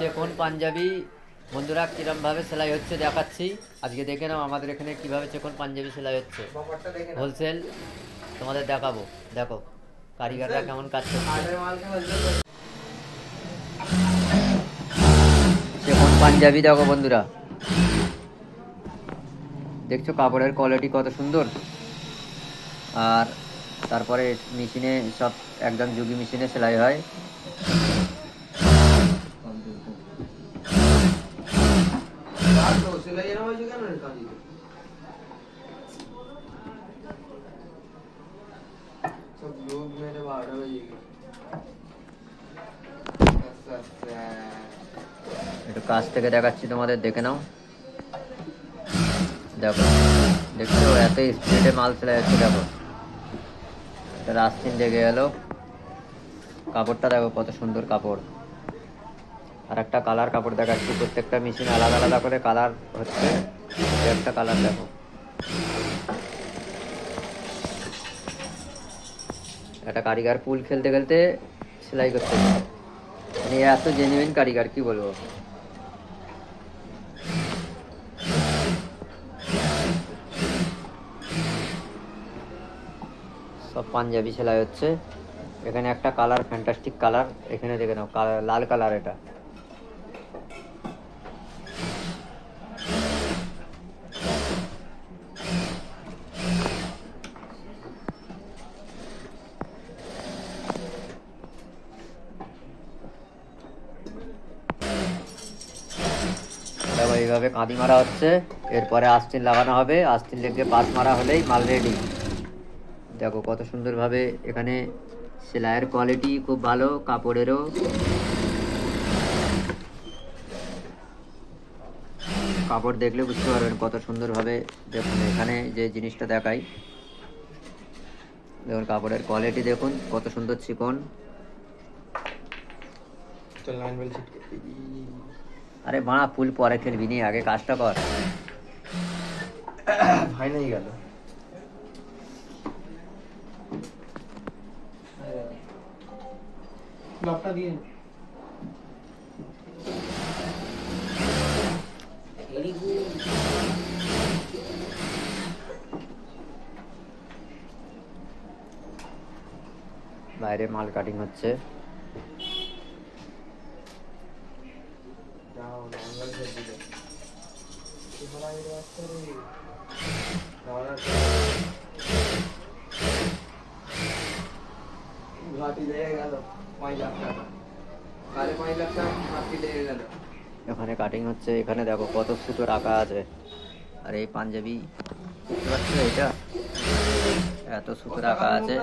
চেকন পাঞ্জাবি? বন্ধুরা কিরমভাবে সেলাই হচ্ছে দেখাচ্ছি। আজকে দেখে নাও আমাদের এখানে কীভাবে চেকন পাঞ্জাবি সেলাই হচ্ছে। হোলসেল তোমাদের দেখাবো। দেখো কারিগররা কেমন কাজ করছে। চেকন পাঞ্জাবি দেখো বন্ধুরা। দেখছ কাপড়ের কোয়ালিটি কত সুন্দর। আর তারপরে মেশিনে সব একদম যুগি মেশিনে সেলাই হয় আর তো সেলাই এরম হয়েছে বারোটা বেজে গেছে। আচ্ছা, আচ্ছা। একটু কাছ থেকে দেখাচ্ছি তোমাদের দেখে নাও দেখো দেখছ এত স্পিডে মাল সেলাই হচ্ছে দেখো রাস্তিন লেগে গেল কাপড়টা দেখো কত সুন্দর কাপড় আর একটা কালার কাপড় দেখাচ্ছি, প্রত্যেকটা মেশিন আলাদা আলাদা করে কালার হচ্ছে। একটা কালার দেখো। একটা কারিগর পুল খেলতে খেলতে সেলাই করতে মানে এত জেনুইন কারিগর, কি বলব? সব পাঞ্জাবি সেলাই হচ্ছে। এখানে একটা কালার ফ্যান্টাস্টিক কালার এখানে দেখে নাও লাল কালার এটা তারপর এইভাবে কাঁদি মারা হচ্ছে। এরপরে আস্তিন লাগানো হবে। আস্তিন লেগে পাত মারা হলেই মাল রেডি দেখো কত সুন্দরভাবে এখানে সেলাইয়ের কোয়ালিটি খুব ভালো, কাপড়েরও। কাপড় দেখলে বুঝতে পারবেন কত সুন্দরভাবে দেখুন, এখানে যে জিনিসটা দেখাই। দেখুন, কাপড়ের কোয়ালিটি দেখুন, কত সুন্দর চিকন। আরে বাড়া ফুল পরে খেলবি নি আগে কাজটা কর। গেল। লকটা দিয়ে বাইরে মাল কাটিং হচ্ছে। এখানে কাটিং হচ্ছে, এখানে দেখো কত সুতো রাখা আছে। আর এই পাঞ্জাবি দেখতে পাচ্ছ এটা? এত সুতো রাখা আছে।